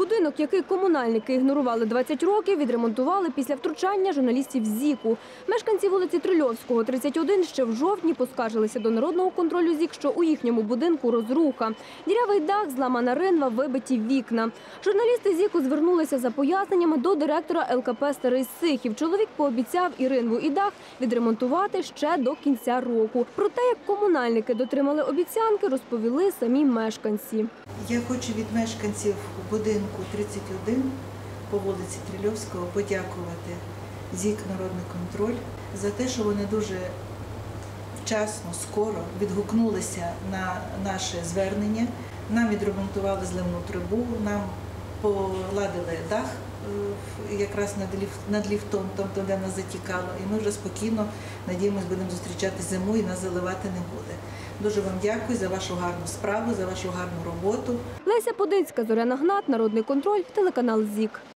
Будинок, який комунальники ігнорували 20 років, відремонтували після втручання журналістів ЗІКу. Мешканці вулиці Трильовського, 31, ще в жовтні поскаржилися до народного контролю ЗІК, що у їхньому будинку розруха. Дірявий дах, зламана ринва, вибиті вікна. Журналісти ЗІКу звернулися за поясненнями до директора ЛКП Старий Сихів. Чоловік пообіцяв і ринву, і дах відремонтувати ще до кінця року. Про те, як комунальники дотримали обіцянки, розповіли самі мешканці. Я хочу від мешканців будинку 31 по вулиці Трильовського подякувати ЗІК Народний контроль за те, що вони дуже вчасно, скоро відгукнулися на наше звернення. Нам відремонтували зливну трубу, нам поладили дах е, якраз над, ліф, над ліфтом, там, де нас затікало. І ми вже спокійно надіємось, будемо зустрічати зиму і нас заливати не буде. Дуже вам дякую за вашу гарну справу, за вашу гарну роботу. Леся Подицька, Зоряна Гнат, Народний контроль, телеканал ЗІК.